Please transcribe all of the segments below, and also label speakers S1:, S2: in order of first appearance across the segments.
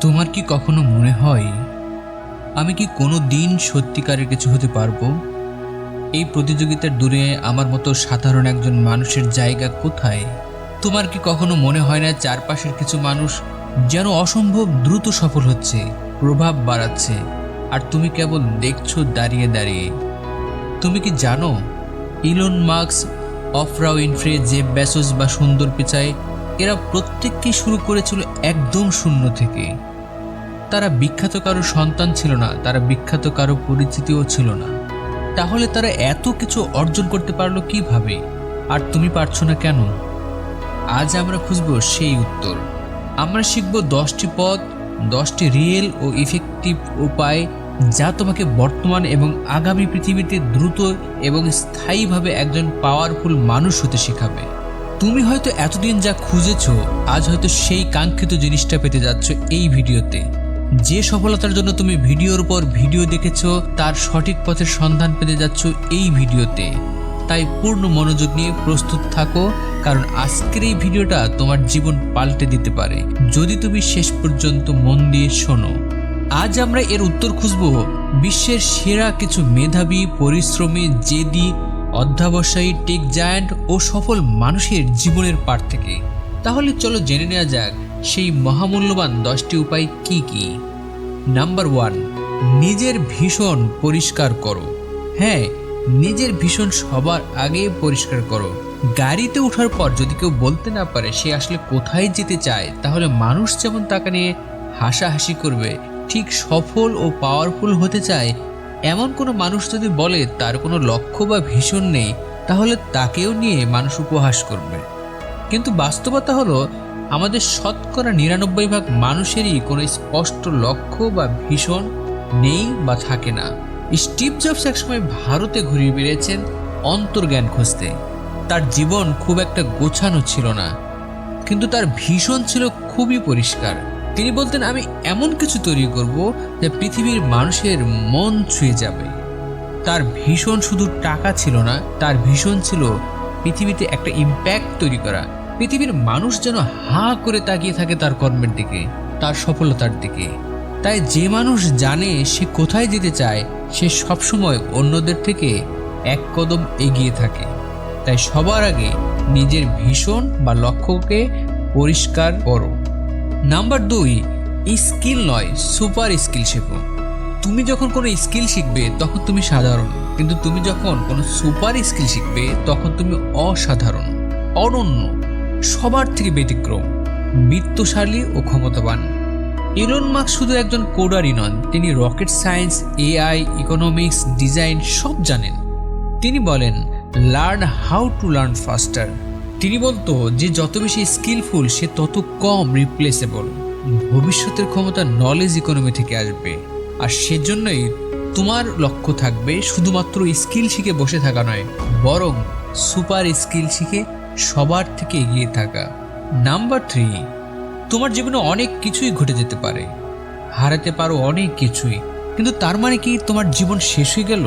S1: তোমার কি কখনো মনে হয় আমি কি কোনো দিন সত্যিকারের কিছু হতে পারব? এই প্রতিযোগিতার দূরে আমার মতো সাধারণ একজন মানুষের জায়গা কোথায়? তোমার কি কখনো মনে হয় না চারপাশের কিছু মানুষ যেন অসম্ভব দ্রুত সফল হচ্ছে, প্রভাব বাড়াচ্ছে, আর তুমি কেবল দেখছ দাঁড়িয়ে দাঁড়িয়ে? তুমি কি জানো, ইলন মার্কস অফরাও ইনফ্রে জেব ব্যাসোস বা সুন্দর পিচাই এরা প্রত্যেককেই শুরু করেছিল একদম শূন্য থেকে। তারা বিখ্যাত কারও সন্তান ছিল না, তারা বিখ্যাত কারও পরিচিতিও ছিল না। তাহলে তারা এত কিছু অর্জন করতে পারল কীভাবে? আর তুমি পারছ না কেন? আজ আমরা খুঁজব সেই উত্তর। আমরা শিখব দশটি পথ, দশটি রিয়েল ও ইফেক্টিভ উপায়, যা তোমাকে বর্তমান এবং আগামী পৃথিবীতে দ্রুত এবং স্থায়ীভাবে একজন পাওয়ারফুল মানুষ হতে শেখাবে। তুমি হয়তো এতদিন যা খুঁজেছ, আজ হয়তো সেই কাঙ্ক্ষিত জিনিসটা পেতে যাচ্ছ এই ভিডিওতে। যে সফলতার জন্য তুমি ভিডিওর পর ভিডিও দেখেছ, তার সঠিক পথের সন্ধান পেতে যাচ্ছ এই ভিডিওতে। তাই পূর্ণ মনোযোগ নিয়ে প্রস্তুত থাকো, কারণ আজকের এই ভিডিওটা তোমার জীবন পাল্টে দিতে পারে। যদি তুমি শেষ পর্যন্ত মন দিয়ে শোনো। আজ আমরা এর উত্তর খুঁজব বিশ্বের সেরা কিছু মেধাবী, পরিশ্রমী, জেদি অধ্যাবসায়ী, টেক জায়ান্ট ও সফল মানুষের জীবনের পার থেকে। তাহলে চলো জেনে নেওয়া যাক, সেই মহামূল্যবান দশটি উপায় কি কি? নাম্বার ওয়ান, নিজের ভীষণ পরিষ্কার করো। হ্যাঁ নিজের ভীষণ সবার আগে পরিষ্কার করো। গাড়িতে ওঠার পর যদি কেউ বলতে না পারে সে আসলে কোথায় যেতে চায়, তাহলে মানুষ যেমন তাকে নিয়ে হাসাহাসি করবে, ঠিক সফল ও পাওয়ারফুল হতে চায় এমন কোনো মানুষ যদি বলে তার কোনো লক্ষ্য বা ভীষণ নেই, তাহলে তাকেও নিয়ে মানুষ উপহাস করবে। কিন্তু বাস্তবতা হলো, আমাদের শতকরা নিরানব্বই ভাগ মানুষেরই কোনো স্পষ্ট লক্ষ্য বা ভীষণ নেই বা থাকে না। স্টিভ জবস একসময় ভারতে ঘুরিয়ে বেরিয়েছেন অন্তর্জ্ঞান খুঁজতে। তার জীবন খুব একটা গোছানো ছিল না, কিন্তু তার ভীষণ ছিল খুবই পরিষ্কার। তিনি বলতেন, আমি এমন কিছু তৈরি করব যা পৃথিবীর মানুষের মন ছুঁয়ে যাবে। তার ভীষণ শুধু টাকা ছিল না, তার ভীষণ ছিল পৃথিবীতে একটা ইম্প্যাক্ট তৈরি করা। পৃথিবীর মানুষ যেন হা করে তাকিয়ে থাকে তার কর্মের দিকে, তার সফলতার দিকে। তাই যে মানুষ জানে সে কোথায় যেতে চায়, সে সবসময় অন্যদের থেকে এক কদম এগিয়ে থাকে। তাই সবার আগে নিজের ভীষণ বা লক্ষ্যকে পরিষ্কার করো। নাম্বার দুই স্কিল নয়, সুপার স্কিল শেখো। তুমি যখন কোনো স্কিল শিখবে, তখন তুমি সাধারণ। কিন্তু তুমি যখন কোনো সুপার স্কিল শিখবে, তখন তুমি অসাধারণ, অনন্য, সবার থেকে ব্যতিক্রম, বিত্তশালী ও ক্ষমতাবান। ইলন মার্ক শুধু একজন কোডারই নন, তিনি rocket science, AI, economics, design সব জানেন। তিনি বলেন, learn how to learn faster. তিনি বলতো যে যত বেশি স্কিলফুল সে তত কম রিপ্লেসেবল ভবিষ্যতের ক্ষমতা নলেজ ইকোনমি থেকে আসবে। আর সেজন্যই তোমার লক্ষ্য থাকবে শুধুমাত্র স্কিল শিখে বসে থাকা নয়, বরং সুপার স্কিল শিখে সবার থেকে এগিয়ে থাকা। নাম্বার থ্রি তোমার জীবনে অনেক কিছুই ঘটে যেতে পারে। হারাতে পারো অনেক কিছুই, কিন্তু তার মানে কি তোমার জীবন শেষ হয়ে গেল?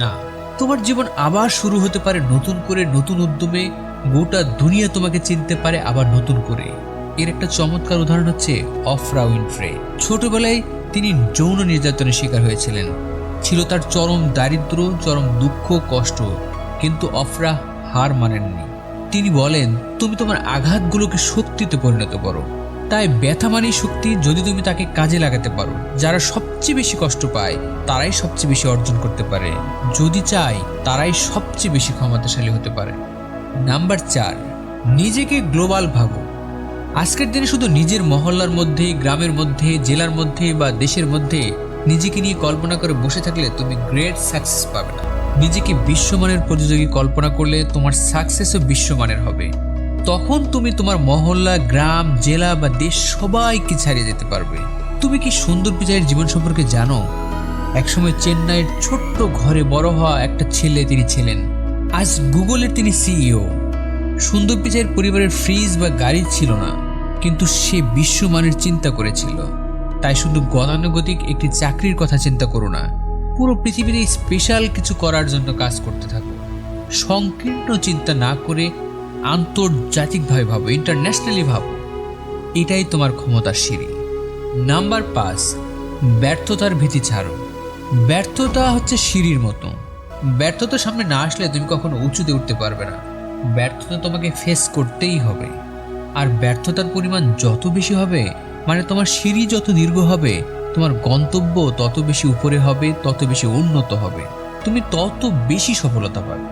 S1: না। তোমার জীবন আবার শুরু হতে পারে নতুন করে, নতুন উদ্যমে গোটা দুনিয়া তোমাকে চিনতে পারে আবার নতুন করে। এর একটা চমৎকার উদাহরণ হচ্ছে অফরা উইনফ্রে ছোটবেলায় তিনি যৌন নির্যাতনের শিকার হয়েছিলেন। ছিল তার চরম দারিদ্র চরম দুঃখ, কষ্ট। কিন্তু অফরা হার মানেননি। তিনি বলেন, তুমি তোমার আঘাতগুলোকে শক্তিতে পরিণত করো। তাই ব্যথা মানেই শক্তি, যদি তুমি তাকে কাজে লাগাতে পারো। যারা সবচেয়ে বেশি কষ্ট পায়, তারাই সবচেয়ে বেশি অর্জন করতে পারে। যদি চায়, তারাই সবচেয়ে বেশি ক্ষমতাশালী হতে পারে। নাম্বার চার, নিজেকে গ্লোবাল ভাবো। আজকের দিনে শুধু নিজের মহল্লার মধ্যে গ্রামের মধ্যে, জেলার মধ্যে বা দেশের মধ্যে নিজেকে নিয়ে কল্পনা করে বসে থাকলে তুমি গ্রেট সাকসেস পাবে না। নিজেকে বিশ্বমানের প্রতিযোগী কল্পনা করলে তোমার সাকসেসও বিশ্বমানের হবে। তখন তুমি তোমার মহল্লা, গ্রাম, জেলা বা দেশ সবাইকে ছাড়িয়ে যেতে পারবে। তুমি কি সুন্দর পিচাইয়ের জীবন সম্পর্কে জানো? একসময় চেন্নাইয়ের ছোট্ট ঘরে বড় হওয়া একটা ছেলে তিনি ছিলেন। আজ গুগলের তিনি সিইও। সুন্দর পিচাইয়ের পরিবারের ফ্রিজ বা গাড়ি ছিল না, কিন্তু সে বিশ্বমানের চিন্তা করেছিল। তাই শুধু গতানুগতিক একটি চাকরির কথা চিন্তা করো না, পুরো পৃথিবীতে স্পেশাল কিছু করার জন্য কাজ করতে থাকো। সংকীর্ণ চিন্তা না করে আন্তর্জাতিকভাবে ভাবো ইন্টারন্যাশনালি ভাবো। এটাই তোমার ক্ষমতার সিঁড়ি। নাম্বার পাঁচ, ব্যর্থতার ভীতি ছাড়ো। ব্যর্থতা হচ্ছে সিঁড়ির মতো। ব্যর্থতার সামনে না আসলে তুমি কখনো উঁচুতে উঠতে পারবে না। ব্যর্থতা তোমাকে ফেস করতেই হবে। আর ব্যর্থতার পরিমাণ যত বেশি হবে মানে তোমার সিঁড়ি যত দীর্ঘ হবে, তোমার গন্তব্য তত বেশি উপরে হবে, তত বেশি উন্নত হবে। তুমি তত বেশি সফলতা পাবে।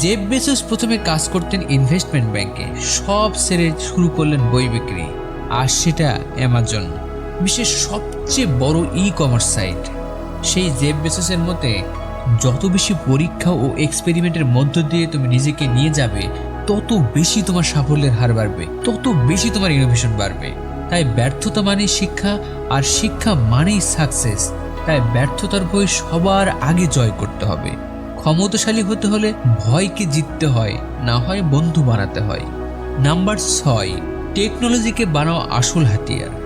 S1: জেব বেসোস প্রথমে কাজ করতেন ইনভেস্টমেন্ট ব্যাংকে সব সেরে শুরু করলেন বই বিক্রি, আর সেটা অ্যামাজন বিশ্বের সবচেয়ে বড় ই কমার্স সাইট সেই জেব বেসোসের মতে যত বেশি পরীক্ষা ও এক্সপেরিমেন্টের মধ্য দিয়ে তুমি নিজেকে নিয়ে যাবে, তত বেশি তোমার সাফল্যের হার বাড়বে, তত বেশি তোমার ইনোভেশন বাড়বে। তাই ব্যর্থতা মানেই শিক্ষা, আর শিক্ষা মানেই সাকসেস তাই ব্যর্থতার বই সবার আগে জয় করতে হবে। ক্ষমতাশালী হতে হলে ভয়কে জিততে হয়, না হয় বন্ধু বানাতে হয়। নাম্বার ছয় টেকনোলজিকে বানাও আসল হাতিয়ার।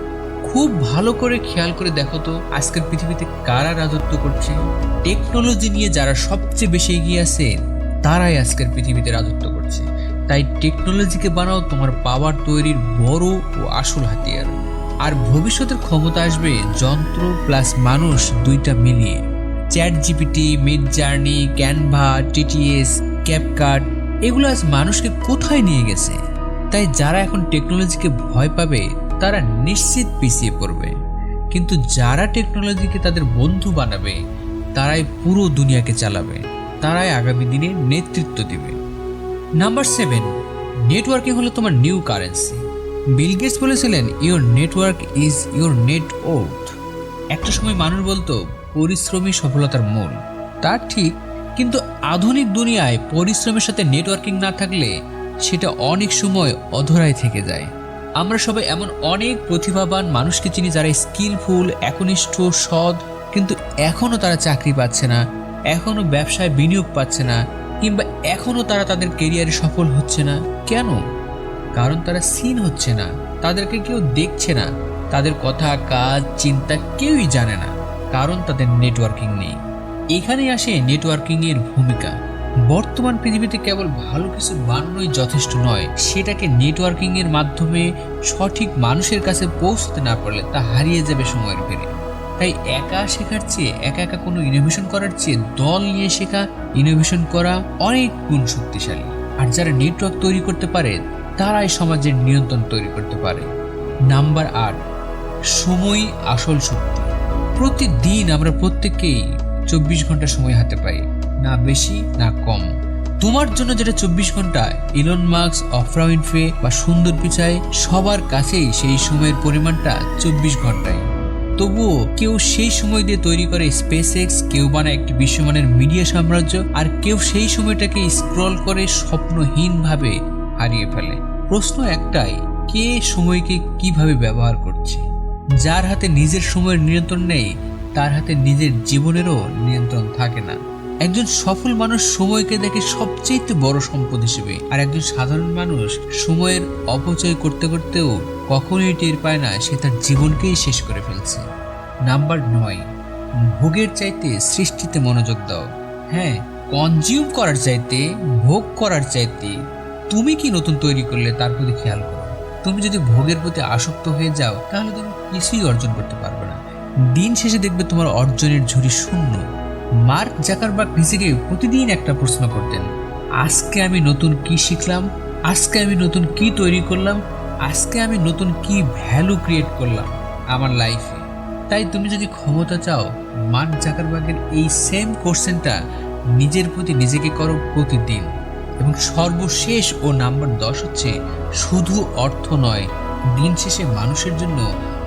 S1: খুব ভালো করে খেয়াল করে দেখো তো, আজকের পৃথিবীতে কারা রাজত্ব করছে? টেকনোলজি নিয়ে যারা সবচেয়ে বেশি এগিয়ে আছে, তারাই আজকের পৃথিবীতে রাজত্ব করছে। তাই টেকনোলজিকে বানাও, তোমার পাওয়ার তৈরির বড় ও আসল হাতিয়ার। আর ভবিষ্যতের ক্ষমতা আসবে যন্ত্র প্লাস মানুষ দুইটা মিলিয়ে। Chat GPT Midjourney, Canva, TTS CapCut এগুলো আজ মানুষকে কোথায় নিয়ে গেছে? তাই যারা এখন টেকনোলজিকে ভয় পাবে তারা নিশ্চিত পিছিয়ে পড়বে। কিন্তু যারা টেকনোলজিকে তাদের বন্ধু বানাবে, তারাই পুরো দুনিয়াকে চালাবে। তারাই আগামী দিনে নেতৃত্ব দিবে। নাম্বার সেভেন নেটওয়ার্কিং হলো তোমার নিউ কারেন্সি বিল গেটস বলেছিলেন your network is your net worth একটা সময় মানুষ বলতো পরিশ্রমী সফলতার মূল। তা ঠিক, কিন্তু আধুনিক দুনিয়ায় পরিশ্রমের সাথে নেটওয়ার্কিং না থাকলে সেটা অনেক সময় অধরায় থেকে যায়। আমরা সবাই এমন অনেক প্রতিভাবান মানুষকে চিনি যারা স্কিলফুল, একনিষ্ঠ, সৎ, কিন্তু এখনও তারা চাকরি পাচ্ছে না এখনও ব্যবসায় বিনিয়োগ পাচ্ছে না, কিংবা এখনও তারা তাদের কেরিয়ারে সফল হচ্ছে না। কেন? কারণ তারা সিন হচ্ছে না, তাদেরকে কেউ দেখছে না, তাদের কথা, কাজ, চিন্তা কেউই জানে না, কারণ তাদের নেটওয়ার্কিং নেই। এখানেই আসে নেটওয়ার্কিং এর ভূমিকা। বর্তমান পৃথিবীতে কেবল ভালো কিছু বানানোই যথেষ্ট নয়। সেটাকে নেটওয়ার্কিং এর মাধ্যমে সঠিক মানুষের কাছে পৌঁছতে না পারলে তা হারিয়ে যাবে সময়ের ভিড়ে তাই একা শেখার চেয়ে, একা একা কোনো ইনোভেশন করার চেয়ে দল নিয়ে শেখা ইনোভেশন করা অনেক গুণ শক্তিশালী। আর যারা নেটওয়ার্ক তৈরি করতে পারে, তারাই সমাজের নিয়ন্ত্রণ তৈরি করতে পারে। নাম্বার আট, সময় আসল শক্তি। প্রতিদিন আমরা প্রত্যেকেই চব্বিশ ঘণ্টা সময় হাতে পাই। না বেশি, না কম। তোমার জন্য যেটা চব্বিশ ঘণ্টা ইলন মার্কস অফরা উইনফ্রে বা সুন্দর পিচাই সবার কাছেই সেই সময়ের পরিমাণটা চব্বিশ ঘন্টায়। তবুও কেউ সেই সময় দিয়ে তৈরি করে স্পেস এক্স কেউ বানায় একটি বিশ্বমানের মিডিয়া সাম্রাজ্য, আর কেউ সেই সময়টাকে স্ক্রল করে স্বপ্নহীনভাবে হারিয়ে ফেলে। প্রশ্ন একটাই, কে সময়কে কীভাবে ব্যবহার করছে? যার হাতে নিজের সময়ের নিয়ন্ত্রণ নেই, তার হাতে নিজের জীবনেরও নিয়ন্ত্রণ থাকে না। একজন সফল মানুষ সময়কে দেখে সবচেয়ে বড় সম্পদ হিসেবে, আর একজন সাধারণ মানুষ সময়ের অপচয় করতে করতেও কখনোই টের পায় না, সে তার জীবনকেই শেষ করে ফেলছে। নাম্বার নয়, ভোগের চাইতে সৃষ্টিতে মনোযোগ দাও। হ্যাঁ কনজিউম করার চাইতে, ভোগ করার চাইতে তুমি কি নতুন তৈরি করলে তার প্রতি খেয়াল করো। তুমি যদি ভোগের প্রতি আসক্ত হয়ে যাও, তাহলে তুমি কিছুই অর্জন করতে পারবে না। দিন শেষে দেখবে তোমার অর্জনের ঝুড়ি শূন্য। মার্ক জাকারবার্গ নিজেকে প্রতিদিন একটা প্রশ্ন করতেন, আজকে আমি নতুন কি শিখলাম? আজকে আমি নতুন কি তৈরি করলাম? আজকে আমি নতুন কি ভ্যালু ক্রিয়েট করলাম আমার লাইফে তাই তুমি যদি ক্ষমতা চাও, মার্ক জাকারবার্গের এই সেম কোশ্চেনটা নিজের প্রতি নিজেকে করো প্রতিদিন। এবং সর্বশেষ ও নাম্বার দশ হচ্ছে, শুধু অর্থ নয়, দিন শেষে মানুষের জন্য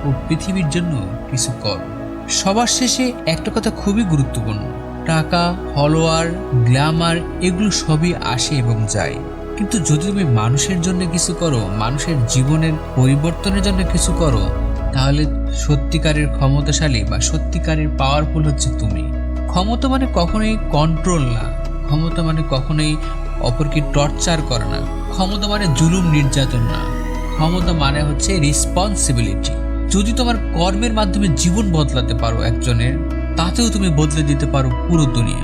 S1: ও পৃথিবীর জন্য কিছু কর। সবার শেষে একটা কথা খুবই গুরুত্বপূর্ণ। টাকা, ফলোয়ার, গ্ল্যামার, এগুলো সবই আসে এবং যায়। কিন্তু যদি তুমি মানুষের জন্য কিছু করো, মানুষের জীবনের পরিবর্তনের জন্য কিছু করো, তাহলে সত্যিকারের ক্ষমতাশালী বা সত্যিকারের পাওয়ারফুল হচ্ছে তুমি। ক্ষমতা মানে কখনোই কন্ট্রোল না। ক্ষমতা মানে কখনোই অপরকে টর্চার করা না। ক্ষমতা মানে জুলুম নির্যাতন না। ক্ষমতা মানে হচ্ছে রেসপন্সিবিলিটি যদি তোমার কর্মের মাধ্যমে জীবন বদলাতে পারো একজনের, তাতেও তুমি বদলে দিতে পারো পুরো দুনিয়া।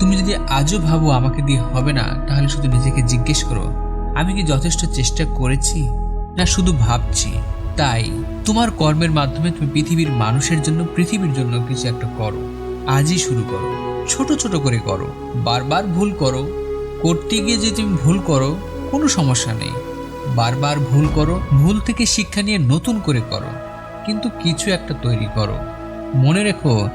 S1: তুমি যদি আজও ভাবো আমাকে দিয়ে হবে না, তাহলে শুধু নিজেকে জিজ্ঞেস করো, আমি কি যথেষ্ট চেষ্টা করেছি? না, শুধু ভাবছি। তাই, তোমার কর্মের মাধ্যমে তুমি পৃথিবীর মানুষের জন্য, পৃথিবীর জন্য কিছু একটা করো। আজই শুরু করো। ছোট ছোট করে করো। বারবার ভুল করো। করতে গিয়ে যে তুমি ভুল করো, কোনো সমস্যা নেই। বারবার ভুল করো, ভুল থেকে শিক্ষা নিয়ে নতুন করে করো। কিন্তু কিছু একটা তৈরি করো। মনে রেখো,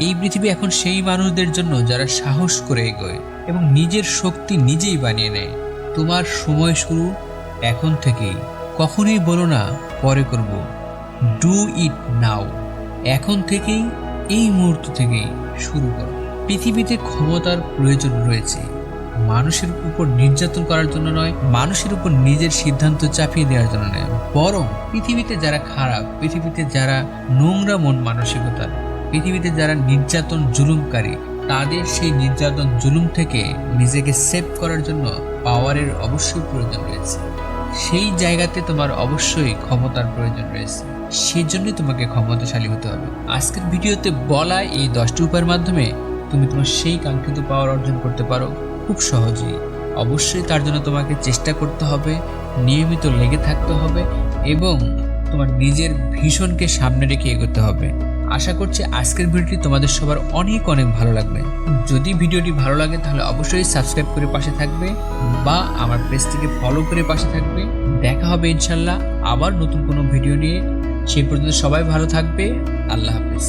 S1: এই পৃথিবী এখন সেই মানুষদের জন্য যারা সাহস করে এগোয় এবং নিজের শক্তি নিজেই বানিয়ে নেয়। তোমার সময় শুরু এখন থেকেই। কখনোই বলো না, পরে করব। ডু ইট নাও এখন থেকেই, এই মুহূর্ত থেকেই শুরু করো। পৃথিবীতে ক্ষমতার প্রয়োজন রয়েছে। মানুষের উপর নির্যাতন করার জন্য নয়, মানুষের উপর নিজের সিদ্ধান্ত চাপিয়ে দেওয়ার জন্য নয়। বরং পৃথিবীতে যারা খারাপ, পৃথিবীতে যারা নোংরা মন মানসিকতা, পৃথিবীতে যারা নির্যাতন জুলুমকারী, তাদের সেই নির্যাতন জুলুম থেকে নিজেকে সেভ করার জন্য পাওয়ারের অবশ্যই প্রয়োজন রয়েছে। সেই জায়গাতে তোমার অবশ্যই ক্ষমতার প্রয়োজন রয়েছে। সেই জন্যই তোমাকে ক্ষমতাশালী হতে হবে। আজকের ভিডিওতে বলা এই দশটি উপায়ের মাধ্যমে তুমি তোমার সেই কাঙ্ক্ষিত পাওয়ার অর্জন করতে পারো। খুব সহজেই। অবশ্যই তার জন্য তোমাকে চেষ্টা করতে হবে, নিয়মিত লেগে থাকতে হবে এবং তোমার নিজের ভীষণকে সামনে রেখে এগোতে হবে। আশা করছি আজকের ভিডিওটি তোমাদের সবার অনেক অনেক ভালো লাগবে। যদি ভিডিওটি ভালো লাগে তাহলে অবশ্যই সাবস্ক্রাইব করে পাশে থাকবে বা আমার পেজটিকে ফলো করে পাশে থাকবে। দেখা হবে ইনশাল্লাহ আবার নতুন কোনো ভিডিও নিয়ে। সেই পর্যন্ত সবাই ভালো থাকবে। আল্লাহ হাফিজ।